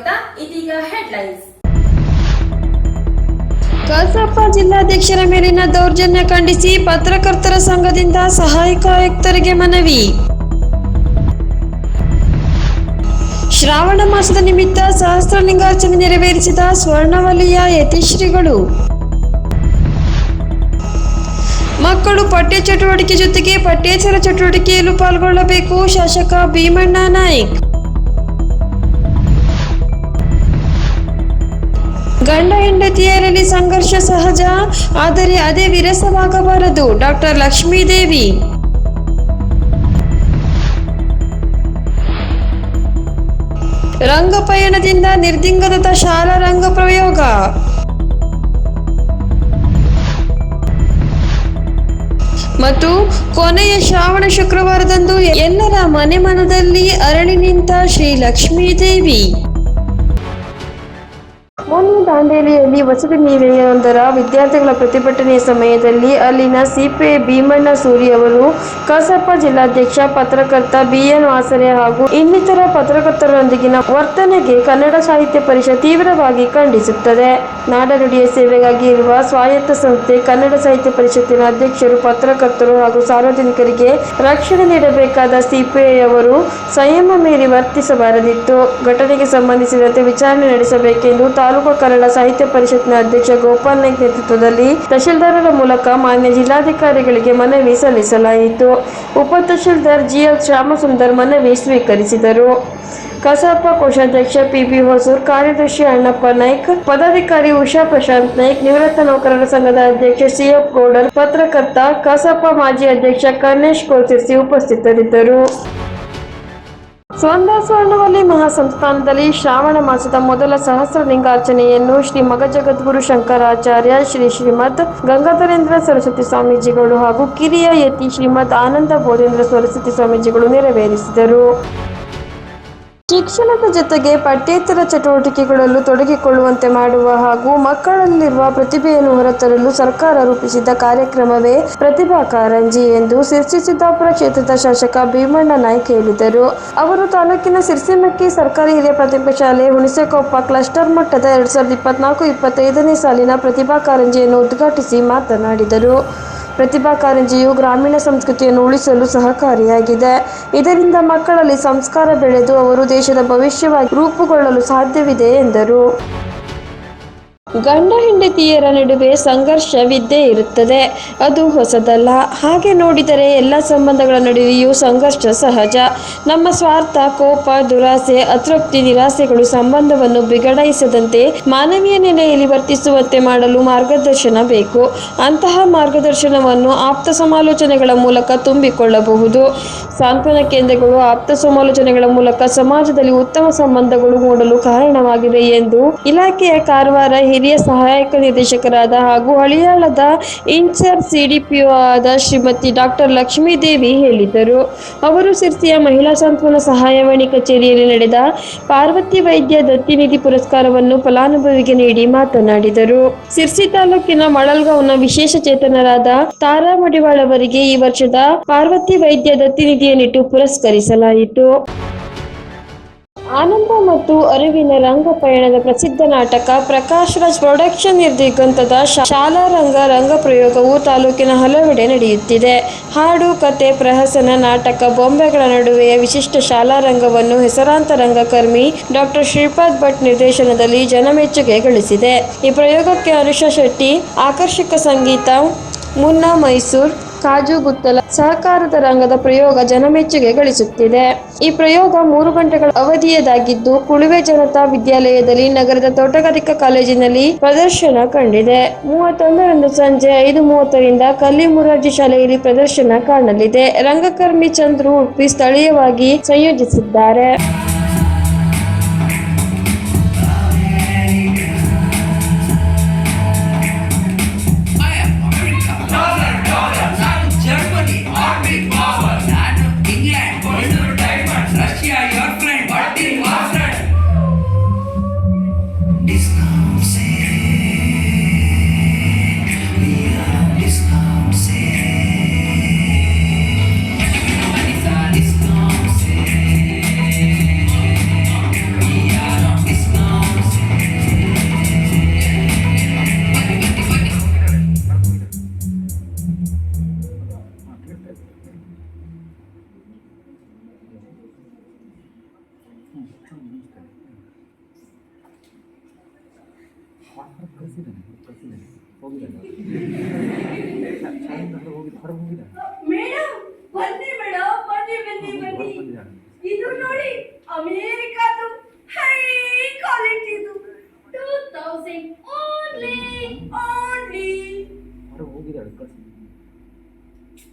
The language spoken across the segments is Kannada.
ಸ್ವಾಗತ ಹೆಡ್ಲೈನ್ಸ್ ಕಲ್ಸಪ್ಪ ಜಿಲ್ಲಾಧ್ಯಕ್ಷರ ಮೇಲಿನ ದೌರ್ಜನ್ಯ ಖಂಡಿಸಿ ಪತ್ರಕರ್ತರ ಸಂಘದಿಂದ ಸಹಾಯಕ ಆಯುಕ್ತರಿಗೆ ಮನವಿ. ಶ್ರಾವಣ ಮಾಸದ ನಿಮಿತ್ತ ಸಹಸ್ರಲಿಂಗಾರ್ಚನೆ ನೆರವೇರಿಸಿದ ಸ್ವರ್ಣವಲಯ ಯತಿಶ್ರೀಗಳು. ಮಕ್ಕಳು ಪಠ್ಯ ಚಟುವಟಿಕೆ ಜೊತೆಗೆ ಪಠ್ಯೇತರ ಚಟುವಟಿಕೆಯಲ್ಲೂ ಪಾಲ್ಗೊಳ್ಳಬೇಕು ಶಾಸಕ ಭೀಮಣ್ಣ ನಾಯ್ಕ್. ಗಂಡ ಹೆಂಡತಿಯರಲ್ಲಿ ಸಂಘರ್ಷ ಸಹಜ, ಆದರೆ ಅದೇ ವಿರಸವಾಗಬಾರದು. ಡಾಕ್ಟರ್ ಲಕ್ಷ್ಮೀದೇವಿ. ರಂಗಪಯಣದಿಂದ ನಿರ್ದಿಂಗದತ್ತ ಶಾಲಾ ರಂಗ ಪ್ರಯೋಗ. ಮತ್ತು ಕೊನೆಯ ಶ್ರಾವಣ ಶುಕ್ರವಾರದಂದು ಎಲ್ಲರ ಮನೆ ಮನದಲ್ಲಿ ಅರಳಿ ನಿಂತ ಶ್ರೀ ಲಕ್ಷ್ಮೀದೇವಿ. ದಾಂಡೇಲಿಯಲ್ಲಿ ವಸತಿ ನಿಲಯವೊಂದರ ವಿದ್ಯಾರ್ಥಿಗಳ ಪ್ರತಿಭಟನೆಯ ಸಮಯದಲ್ಲಿ ಅಲ್ಲಿನ ಸಿಪಿ ಭೀಮಣ್ಣ ಸೂರಿ ಅವರು ಕಸಾಪ ಜಿಲ್ಲಾಧ್ಯಕ್ಷ, ಪತ್ರಕರ್ತ ಬಿಎನ್ ವಾಸರೆ ಹಾಗೂ ಇನ್ನಿತರ ಪತ್ರಕರ್ತರೊಂದಿಗಿನ ವರ್ತನೆಗೆ ಕನ್ನಡ ಸಾಹಿತ್ಯ ಪರಿಷತ್ ತೀವ್ರವಾಗಿ ಖಂಡಿಸುತ್ತದೆ. ನಾಡನುಡಿಯ ಸೇವೆಗಾಗಿ ಇರುವ ಸ್ವಾಯತ್ತ ಸಂಸ್ಥೆ ಕನ್ನಡ ಸಾಹಿತ್ಯ ಪರಿಷತ್ತಿನ ಅಧ್ಯಕ್ಷರು, ಪತ್ರಕರ್ತರು ಹಾಗೂ ಸಾರ್ವಜನಿಕರಿಗೆ ರಕ್ಷಣೆ ನೀಡಬೇಕಾದ ಸಿಪಿಐ ಅವರು ಸಂಯಮ ಮೀರಿ ವರ್ತಿಸಬಾರದಿತ್ತು. ಘಟನೆಗೆ ಸಂಬಂಧಿಸಿದಂತೆ ವಿಚಾರಣೆ ನಡೆಸಬೇಕೆಂದು ತಾಲೂಕು ಕನ್ನಡ ಸಾಹಿತ್ಯ ಪರಿಷತ್ನ ಅಧ್ಯಕ್ಷ ಗೋಪಾಲ್ ನಾಯ್ಕ ನೇತೃತ್ವದಲ್ಲಿ ತಹಶೀಲ್ದಾರರ ಮೂಲಕ ಮಾನ್ಯ ಜಿಲ್ಲಾಧಿಕಾರಿಗಳಿಗೆ ಮನವಿ ಸಲ್ಲಿಸಲಾಯಿತು. ಉಪ ತಹಶೀಲ್ದಾರ್ ಜಿಎಲ್ ಶ್ಯಾಮಸುಂದರ್ ಮನವಿ ಸ್ವೀಕರಿಸಿದರು. ಕಸಾಪ ಕೋಶಾಧ್ಯಕ್ಷ ಪಿಬಿ ಹೊಸೂರ್, ಕಾರ್ಯದರ್ಶಿ ಅಣ್ಣಪ್ಪ ನಾಯ್ಕ್, ಪದಾಧಿಕಾರಿ ಉಷಾ ಪ್ರಶಾಂತ್ ನಾಯ್ಕ್, ನಿವೃತ್ತ ನೌಕರರ ಸಂಘದ ಅಧ್ಯಕ್ಷ ಸಿಎಫ್ ಗೌಡರ್ ಪತ್ರಕರ್ತ ಕಸಾಪ ಮಾಜಿ ಅಧ್ಯಕ್ಷ ಕರ್ಣೇಶ್ ಕೋಸಿರ್ಸಿ ಉಪಸ್ಥಿತರಿದ್ದರು. ಸ್ವಂದ ಸ್ವರ್ಣವಲ್ಲಿ ಮಹಾಸಂಸ್ಥಾನದಲ್ಲಿ ಶ್ರಾವಣ ಮಾಸದ ಮೊದಲ ಸಹಸ್ರ ಲಿಂಗಾರ್ಚನೆಯನ್ನು ಶ್ರೀ ಮಗಜಗದ್ಗುರು ಶಂಕರಾಚಾರ್ಯ ಶ್ರೀ ಶ್ರೀಮದ್ ಗಂಗಾಧರೇಂದ್ರ ಸರಸ್ವತಿ ಸ್ವಾಮೀಜಿಗಳು ಹಾಗೂ ಕಿರಿಯ ಯತಿ ಶ್ರೀಮದ್ ಆನಂದ ಬೋಧೇಂದ್ರ ಸರಸ್ವತಿ ಸ್ವಾಮೀಜಿಗಳು ನೆರವೇರಿಸಿದರು. ಶಿಕ್ಷಣದ ಜೊತೆಗೆ ಪಠ್ಯೇತರ ಚಟುವಟಿಕೆಗಳಲ್ಲೂ ತೊಡಗಿಕೊಳ್ಳುವಂತೆ ಮಾಡುವ ಹಾಗೂ ಮಕ್ಕಳಲ್ಲಿರುವ ಪ್ರತಿಭೆಯನ್ನು ಹೊರತರಲು ಸರ್ಕಾರ ರೂಪಿಸಿದ ಕಾರ್ಯಕ್ರಮವೇ ಪ್ರತಿಭಾ ಕಾರಂಜಿ ಎಂದು ಸಿರ್ಸಿ ಸಿದ್ದಾಪುರ ಕ್ಷೇತ್ರದ ಶಾಸಕ ಭೀಮಣ್ಣ ನಾಯ್ಕ್ ಹೇಳಿದರು. ಅವರು ತಾಲೂಕಿನ ಸಿರ್ಸಿಮಕ್ಕಿ ಸರ್ಕಾರಿ ಹಿರಿಯ ಪ್ರಾಥಮಿಕ ಶಾಲೆ ಹುಣಸೆಕೊಪ್ಪ ಕ್ಲಸ್ಟರ್ ಮಟ್ಟದ ಎರಡ್ ಸಾವಿರದ ಇಪ್ಪತ್ನಾಲ್ಕು, ಇಪ್ಪತ್ತೈದನೇ ಸಾಲಿನ ಪ್ರತಿಭಾ ಕಾರಂಜಿಯನ್ನು ಉದ್ಘಾಟಿಸಿ ಮಾತನಾಡಿದರು. ಪ್ರತಿಭಾ ಕಾರಂಜಿಯು ಗ್ರಾಮೀಣ ಸಂಸ್ಕೃತಿಯನ್ನು ಉಳಿಸಲು ಸಹಕಾರಿಯಾಗಿದೆ. ಇದರಿಂದ ಮಕ್ಕಳಲ್ಲಿ ಸಂಸ್ಕಾರ ಬೆಳೆದು ಅವರು ದೇಶದ ಭವಿಷ್ಯವಾಗಿ ರೂಪುಗೊಳ್ಳಲು ಸಾಧ್ಯವಿದೆ ಎಂದರು. ಗಂಡ ಹೆಂಡತಿಯರ ನಡುವೆ ಸಂಘರ್ಷವಿದ್ದೇ ಇರುತ್ತದೆ. ಅದು ಹೊಸದಲ್ಲ. ಹಾಗೆ ನೋಡಿದರೆ ಎಲ್ಲ ಸಂಬಂಧಗಳ ನಡುವೆಯೂ ಸಂಘರ್ಷ ಸಹಜ. ನಮ್ಮ ಸ್ವಾರ್ಥ, ಕೋಪ, ದುರಾಸೆ, ಅತೃಪ್ತಿ, ನಿರಾಸೆಗಳು ಸಂಬಂಧವನ್ನು ಬಿಗಡಾಯಿಸದಂತೆ ಮಾನವೀಯ ನೆಲೆಯಲ್ಲಿ ವರ್ತಿಸುವಂತೆ ಮಾಡಲು ಮಾರ್ಗದರ್ಶನ ಬೇಕು. ಅಂತಹ ಮಾರ್ಗದರ್ಶನವನ್ನು ಆಪ್ತ ಸಮಾಲೋಚನೆಗಳ ಮೂಲಕ ತುಂಬಿಕೊಳ್ಳಬಹುದು. ಸಾಂತ್ವನ ಕೇಂದ್ರಗಳು ಆಪ್ತ ಸಮಾಲೋಚನೆಗಳ ಮೂಲಕ ಸಮಾಜದಲ್ಲಿ ಉತ್ತಮ ಸಂಬಂಧಗಳು ಮೂಡಲು ಕಾರಣವಾಗಿವೆ ಎಂದು ಇಲಾಖೆಯ ಕಾರವಾರ ಹಿರಿಯ ಸಹಾಯಕ ನಿರ್ದೇಶಕರಾದ ಹಾಗೂ ಹಳಿಯಾಳದ ಇನ್ಚಾರ್ಜ್ ಸಿಡಿಪಿಒ ಆದ ಶ್ರೀಮತಿ ಡಾಕ್ಟರ್ ಲಕ್ಷ್ಮೀದೇವಿ ಹೇಳಿದರು. ಅವರು ಸಿರ್ಸಿಯ ಮಹಿಳಾ ಸಾಂತ್ವನ ಸಹಾಯವಾಣಿ ಕಚೇರಿಯಲ್ಲಿ ನಡೆದ ಪಾರ್ವತಿ ವೈದ್ಯ ದತ್ತಿನಿಧಿ ಪುರಸ್ಕಾರವನ್ನು ಫಲಾನುಭವಿಗೆ ನೀಡಿ ಮಾತನಾಡಿದರು. ಸಿರ್ಸಿ ತಾಲೂಕಿನ ಮಳಲ್ಗಾಂವ್ನ ವಿಶೇಷ ಚೇತನರಾದ ತಾರಾ ಮಡಿವಾಳ ಅವರಿಗೆ ಈ ವರ್ಷದ ಪಾರ್ವತಿ ವೈದ್ಯ ದತ್ತಿನಿಧಿಯನ್ನಿಟ್ಟು ಪುರಸ್ಕರಿಸಲಾಯಿತು. ಆನಂದ ಮತ್ತು ಅರಿವಿನ ರಂಗ ಪಯಣದ ಪ್ರಸಿದ್ಧ ನಾಟಕ ಪ್ರಕಾಶ್ ರಾಜ್ ಪ್ರೊಡಕ್ಷನ್ ನಿರ್ದಿಗಂತದ ಶಾ- ಶಾಲಾ ರಂಗ ರಂಗ ಪ್ರಯೋಗವು ತಾಲೂಕಿನ ಹಲವೆಡೆ ನಡೆಯುತ್ತಿದೆ. ಹಾಡು, ಕತೆ, ಪ್ರಹಸನ ನಾಟಕ, ಬೊಂಬೆಗಳ ನಡುವೆಯ ವಿಶಿಷ್ಟ ಶಾಲಾ ರಂಗವನ್ನು ಹೆಸರಾಂತ ರಂಗಕರ್ಮಿ ಡಾಕ್ಟರ್ ಶ್ರೀಪಾದ್ ಭಟ್ ನಿರ್ದೇಶನದಲ್ಲಿ ಜನಮೆಚ್ಚುಗೆ ಗಳಿಸಿದೆ. ಈ ಪ್ರಯೋಗಕ್ಕೆ ಅನುಷಾ ಶೆಟ್ಟಿ, ಆಕರ್ಷಕ ಸಂಗೀತ, ಮುನ್ನಾ ಮೈಸೂರ್ ಕಾಜು ಗುತ್ತಲ ಸಹಕಾರದ ರಂಗದ ಪ್ರಯೋಗ ಜನಮೆಚ್ಚುಗೆ ಗಳಿಸುತ್ತಿದೆ. ಈ ಪ್ರಯೋಗ ಮೂರು ಗಂಟೆಗಳ ಅವಧಿಯದಾಗಿದ್ದು ಕುಳುವೆ ಜನತಾ ವಿದ್ಯಾಲಯದಲ್ಲಿ ನಗರದ ತೋಟಗಾರಿಕಾ ಕಾಲೇಜಿನಲ್ಲಿ ಪ್ರದರ್ಶನ ಕಂಡಿದೆ. ಮೂವತ್ತೊಂದರಂದು ಸಂಜೆ ಐದು ಮೂವತ್ತರಿಂದ ಕಲ್ಲಿ ಮುರಾರ್ಜಿ ಶಾಲೆಯಲ್ಲಿ ಪ್ರದರ್ಶನ ಕಾಣಲಿದೆ. ರಂಗಕರ್ಮಿ ಚಂದ್ರು ಉಡುಪಿ ಸ್ಥಳೀಯವಾಗಿ ಸಂಯೋಜಿಸಿದ್ದಾರೆ.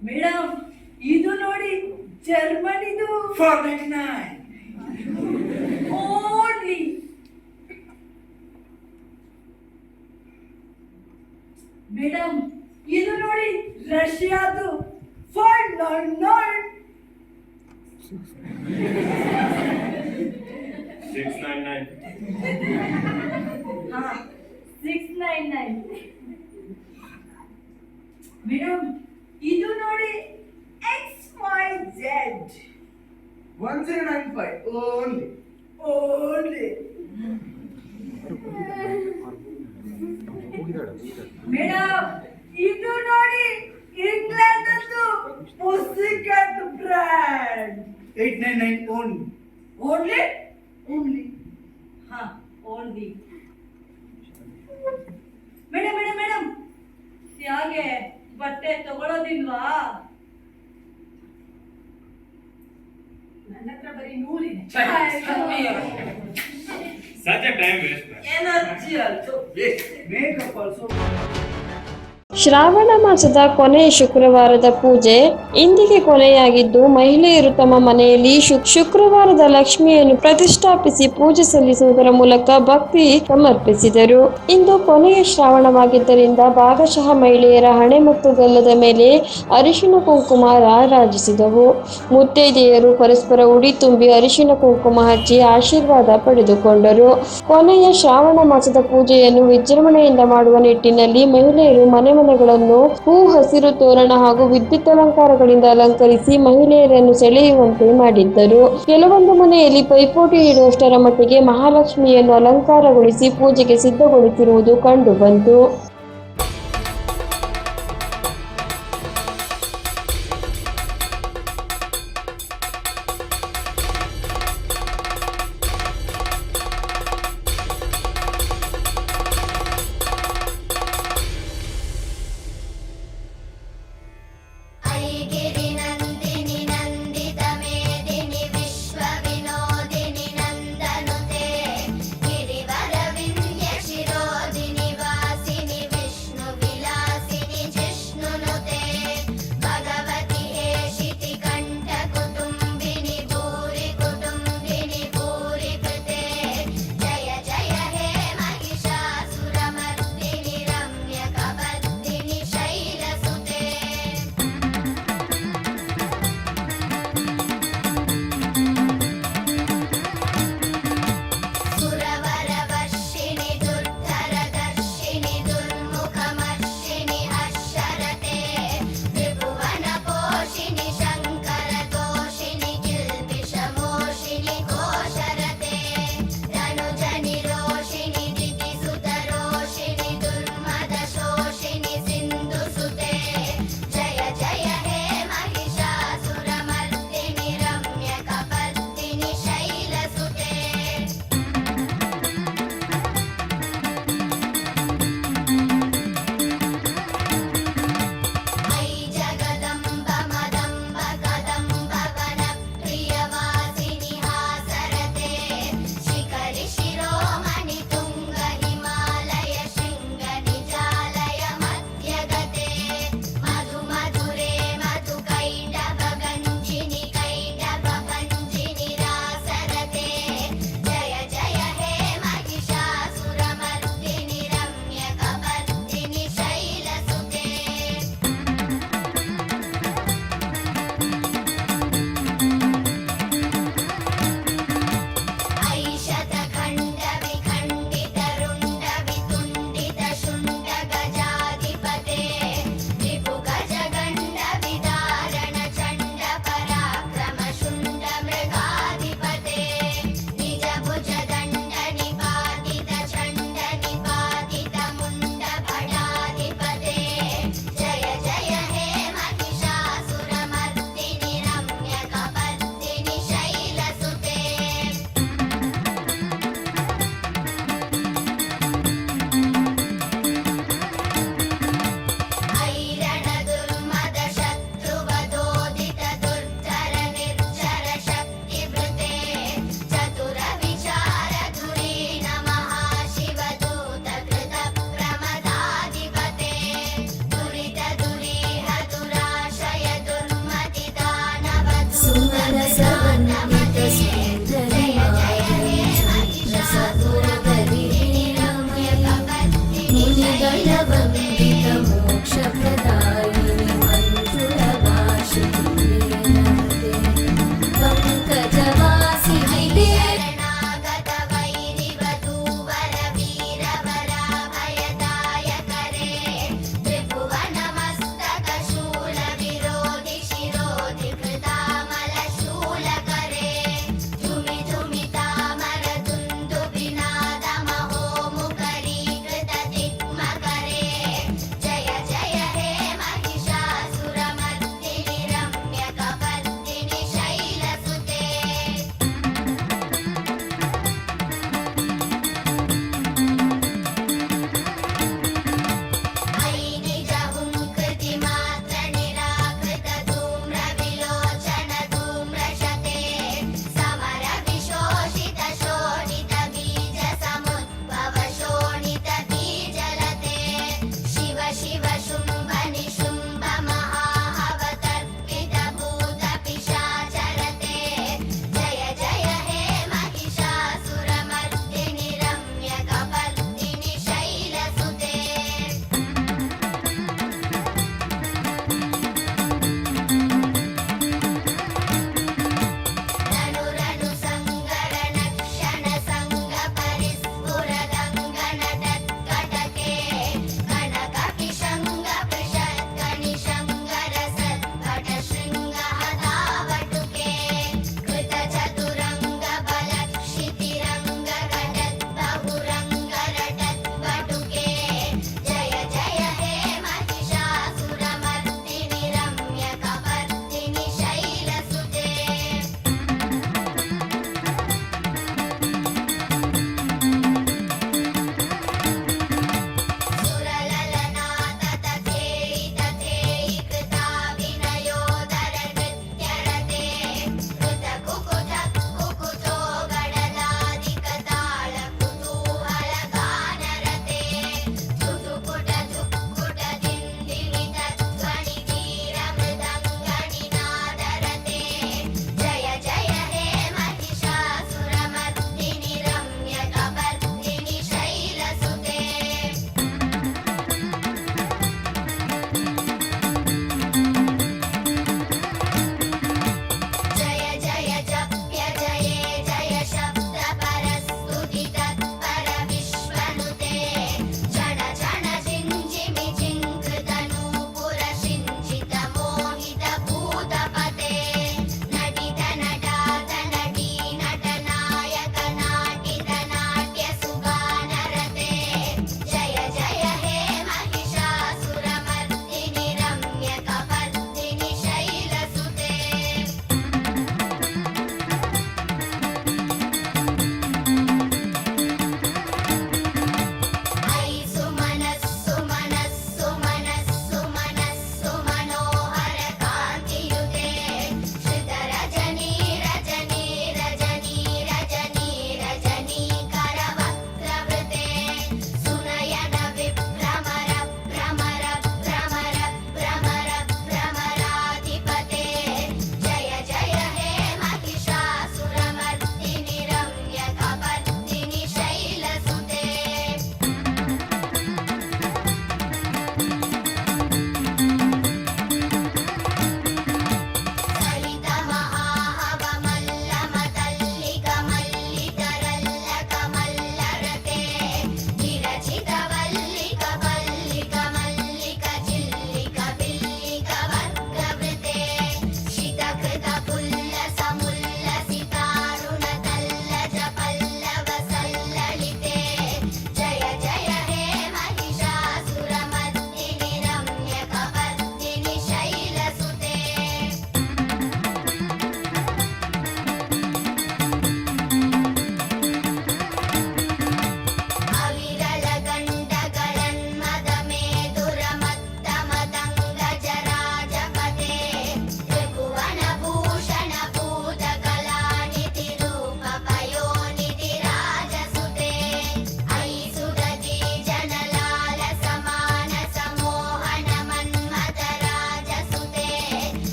ಮೇಡಮ್ ಇದು ನೋಡಿ ಜರ್ಮನಿದು ಫಾರ್ ನೈನ್ ಓನ್ಲಿ ಮೇಡಮ್ ಇದು ನೋಡಿ ರಷ್ಯಾದು five nine nine nine nine. ಹಾ ಸಿಕ್ಸ್ ನೈನ್ ನೈನ್ ಮೇಡಮ್ ಇದು ನೋಡಿ X Y Z one zero nine five only only madam ಇದು ನೋಡಿ England pussycat brand eight nine nine only only only ಹಾ ಓನ್ಲಿ ಮೇಡಮ್ ಮೇಡಮ್ ಮೇಡಮ್ ಯಾಕೆ? ಬಟ್ಟೆ ತಗೊಳ್ಳೋದಿಲ್ವಾ ನನ್ನ ಹತ್ರ ಬರೀ ನೂಲಿದೆ Such a time waste. man. Energy also makeup also Shravana ಮಾಸದ ಕೊನೆಯ ಶುಕ್ರವಾರದ ಪೂಜೆ. ಇಂದಿಗೆ ಕೊನೆಯಾಗಿದ್ದು, ಮಹಿಳೆಯರು ತಮ್ಮ ಮನೆಯಲ್ಲಿ ಶುಕ್ರವಾರದ ಲಕ್ಷ್ಮಿಯನ್ನು ಪ್ರತಿಷ್ಠಾಪಿಸಿ ಪೂಜೆ ಸಲ್ಲಿಸುವುದರ ಮೂಲಕ ಭಕ್ತಿ ಸಮರ್ಪಿಸಿದರು. ಇಂದು ಕೊನೆಯ ಶ್ರಾವಣವಾಗಿದ್ದರಿಂದ ಭಾಗಶಃ ಮಹಿಳೆಯರ ಹಣೆ ಮತ್ತು ಗಲ್ಲದ ಮೇಲೆ ಅರಿಶಿನ ಕುಂಕುಮ ರಾರಾಜಿಸಿದವು. ಮುತ್ತೈದೆಯರು ಪರಸ್ಪರ ಉಡಿ ತುಂಬಿ ಅರಿಶಿನ ಕುಂಕುಮ ಹಚ್ಚಿ ಆಶೀರ್ವಾದ ಪಡೆದುಕೊಂಡರು. ಕೊನೆಯ ಶ್ರಾವಣ ಮಾಸದ ಪೂಜೆಯನ್ನು ವಿಜೃಂಭಣೆಯಿಂದ ಮಾಡುವ ನಿಟ್ಟಿನಲ್ಲಿ ಮಹಿಳೆಯರು ಮನೆ ಮನೆಗಳನ್ನು ಹೂ, ಹಸಿರು ತೋರಣ ಹಾಗೂ ವಿದ್ಯುತ್ ಅಲಂಕಾರಗಳಿಂದ ಅಲಂಕರಿಸಿ ಮಹಿಳೆಯರನ್ನು ಸೆಳೆಯುವಂತೆ ಮಾಡಿದ್ದರು. ಕೆಲವೊಂದು ಮನೆಯಲ್ಲಿ ಪೈಪೋಟಿ ಇಡುವಷ್ಟರ ಮಟ್ಟಿಗೆ ಮಹಾಲಕ್ಷ್ಮಿಯನ್ನು ಅಲಂಕಾರಗೊಳಿಸಿ ಪೂಜೆಗೆ ಸಿದ್ಧಗೊಳಿಸಿರುವುದು ಕಂಡುಬಂತು.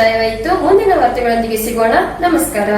ಮುಕ್ತಾಯವಾಯಿತು ಮುಂದಿನ ವಾರ್ತೆಗಳೊಂದಿಗೆ ಸಿಗೋಣ. ನಮಸ್ಕಾರ.